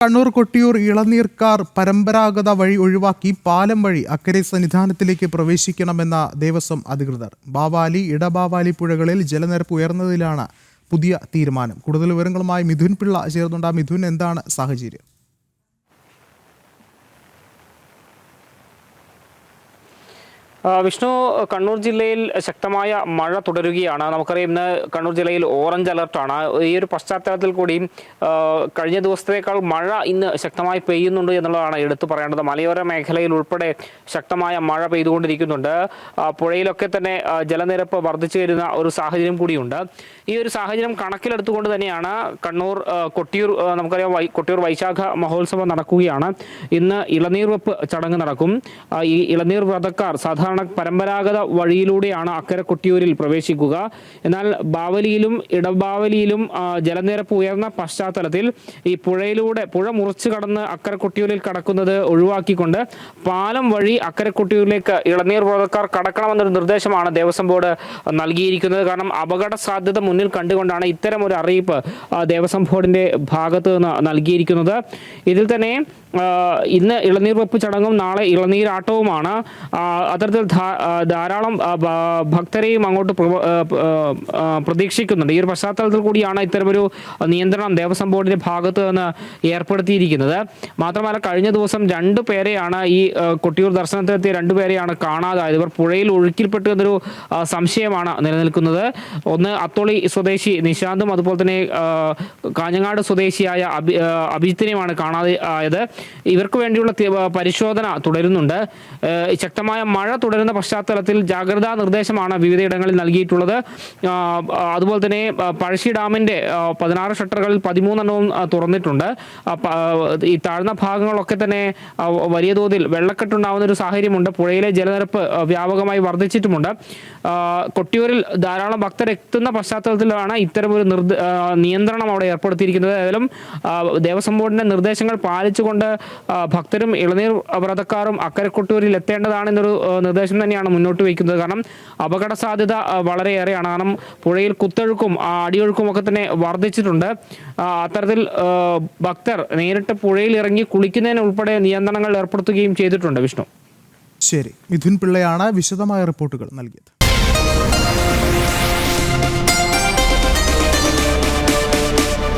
കണ്ണൂർ കൊട്ടിയൂർ ഇളനീർക്കാർ പരമ്പരാഗത വഴി ഒഴിവാക്കി പാലം വഴി അക്കരെ സന്നിധാനത്തിലേക്ക് പ്രവേശിക്കണമെന്ന ദേവസ്വം അധികൃതർ. ബാവാലി ഇടബാവാലി പുഴകളിൽ ജലനിരപ്പ് ഉയർന്നതിലാണ് പുതിയ തീരുമാനം. കൂടുതൽ വിവരങ്ങളുമായി മിഥുൻ പിള്ള ചേർന്നുണ്ട്. മിഥുൻ എന്താണ് സാഹചര്യം? വിഷ്ണു കണ്ണൂർ ജില്ലയിൽ ശക്തമായ മഴ തുടരുകയാണ്. നമുക്കറിയാം ഇന്ന് കണ്ണൂർ ജില്ലയിൽ ഓറഞ്ച് അലർട്ടാണ് ഈ ഒരു പശ്ചാത്തലത്തിൽ കൂടി കഴിഞ്ഞ ദിവസത്തേക്കാൾ മഴ ഇന്ന് ശക്തമായി പെയ്യുന്നുണ്ട് എന്നുള്ളതാണ് എടുത്തു പറയേണ്ടത്. മലയോര മേഖലയിൽ ഉൾപ്പെടെ ശക്തമായ മഴ പെയ്തുകൊണ്ടിരിക്കുന്നുണ്ട്. പുഴയിലൊക്കെ തന്നെ ജലനിരപ്പ് വർദ്ധിച്ചു വരുന്ന ഒരു സാഹചര്യം കൂടിയുണ്ട്. ഈ ഒരു സാഹചര്യം കണക്കിലെടുത്തുകൊണ്ട് തന്നെയാണ് കണ്ണൂർ കൊട്ടിയൂർ നമുക്കറിയാം കൊട്ടിയൂർ വൈശാഖ മഹോത്സവം നടക്കുകയാണ്. ഇന്ന് ഇളനീർ വെപ്പ് ചടങ്ങ് നടക്കും. ഈ ഇളനീർ വ്രതക്കാർ സാധാരണ പരമ്പരാഗത വഴിയിലൂടെയാണ് അക്കരെ കൊട്ടിയൂരിൽ പ്രവേശിക്കുക. എന്നാൽ ബാവലിയിലും ഇടബാവലിയിലും ജലനിരപ്പ് ഉയർന്ന പശ്ചാത്തലത്തിൽ ഈ പുഴയിലൂടെ പുഴ മുറിച്ചു കടന്ന് അക്കരെ കൊട്ടിയൂരിൽ കടക്കുന്നത് ഒഴിവാക്കിക്കൊണ്ട് പാലം വഴി അക്കരെ കൊട്ടിയൂരിലേക്ക് ഇളനീർ വ്രതക്കാർ കടക്കണമെന്നൊരു നിർദ്ദേശമാണ് ദേവസ്വം ബോർഡ് നൽകിയിരിക്കുന്നത്. കാരണം അപകട സാധ്യത മുന്നിൽ കണ്ടുകൊണ്ടാണ് ഇത്തരം ഒരു അറിയിപ്പ് ദേവസ്വം ബോർഡിന്റെ ഭാഗത്ത് നിന്ന് നൽകിയിരിക്കുന്നത്. ഇതിൽ തന്നെ ഇന്ന് ഇളനീർ വെപ്പ് ചടങ്ങും നാളെ ഇളനീരാട്ടവുമാണ്. അത്തരത്തിൽ ധാരാളം ഭക്തരെയും അങ്ങോട്ട് പ്രതീക്ഷിക്കുന്നുണ്ട്. ഈ ഒരു പശ്ചാത്തലത്തിൽ കൂടിയാണ് ഇത്തരമൊരു നിയന്ത്രണം ദേവസ്വം ബോർഡിന്റെ ഭാഗത്ത് നിന്ന് ഏർപ്പെടുത്തിയിരിക്കുന്നത്. മാത്രമല്ല കഴിഞ്ഞ ദിവസം രണ്ടു പേരെയാണ് ഈ കൊട്ടിയൂർ ദർശനത്തിലെത്തിയ രണ്ടു പേരെയാണ് കാണാതായത്. ഇവർ പുഴയിൽ ഒഴുക്കിൽപ്പെട്ടു എന്നൊരു സംശയമാണ് നിലനിൽക്കുന്നത്. ഒന്ന് അത്തോളി സ്വദേശി നിശാന്തും അതുപോലെ തന്നെ കാഞ്ഞങ്ങാട് സ്വദേശിയായ അഭി അഭിജിത്തിനെയുമാണ് കാണാതെ ആയത് ഇവർക്ക് വേണ്ടിയുള്ള പരിശോധന തുടരുന്നുണ്ട്. ശക്തമായ മഴ തുടരുന്ന പശ്ചാത്തലത്തിൽ ജാഗ്രതാ നിർദ്ദേശമാണ് വിവിധയിടങ്ങളിൽ നൽകിയിട്ടുള്ളത്. അതുപോലെ തന്നെ പഴശ്ശി ഡാമിന്റെ ആ, പതിനാറ് ഷട്ടറുകളിൽ പതിമൂന്നെണ്ണവും തുറന്നിട്ടുണ്ട്. ഈ താഴ്ന്ന ഭാഗങ്ങളൊക്കെ തന്നെ വലിയ തോതിൽ വെള്ളക്കെട്ടുണ്ടാവുന്ന ഒരു സാഹചര്യമുണ്ട്. പുഴയിലെ ജലനിരപ്പ് വ്യാപകമായി വർദ്ധിച്ചിട്ടുമുണ്ട്. കൊട്ടിയൂരിൽ ധാരാളം ഭക്തർ എത്തുന്ന പശ്ചാത്തലത്തിലാണ് ഇത്തരമൊരു നിർദ്ദ നിയന്ത്രണം അവിടെ ഏർപ്പെടുത്തിയിരിക്കുന്നത്. ഏതായാലും ദേവസ്വം ബോർഡിന്റെ നിർദ്ദേശങ്ങൾ പാലിച്ചുകൊണ്ട് ഭക്തരും ഇളനീർ വ്രതക്കാരും അക്കരെ കൊട്ടിയൂരിൽ എത്തേണ്ടതാണെന്നൊരു ആ, നിർദ്ദേശം തന്നെയാണ് മുന്നോട്ട് വയ്ക്കുന്നത്. കാരണം അപകട സാധ്യത വളരെയേറെയാണ്. കാരണം പുഴയിൽ കുത്തൊഴുക്കും അടിയൊഴുക്കും ഒക്കെ തന്നെ വർദ്ധിച്ചിട്ടുണ്ട്. അത്തരത്തിൽ ഭക്തർ നേരിട്ട് പുഴയിൽ ഇറങ്ങി കുളിക്കുന്നതിന് ഉൾപ്പെടെ നിയന്ത്രണങ്ങൾ ഏർപ്പെടുത്തുകയും ചെയ്തിട്ടുണ്ട് വിഷ്ണു. ശരി. മിഥുൻ പിള്ളയാണ് വിശദമായ റിപ്പോർട്ടുകൾ നൽകിയത്.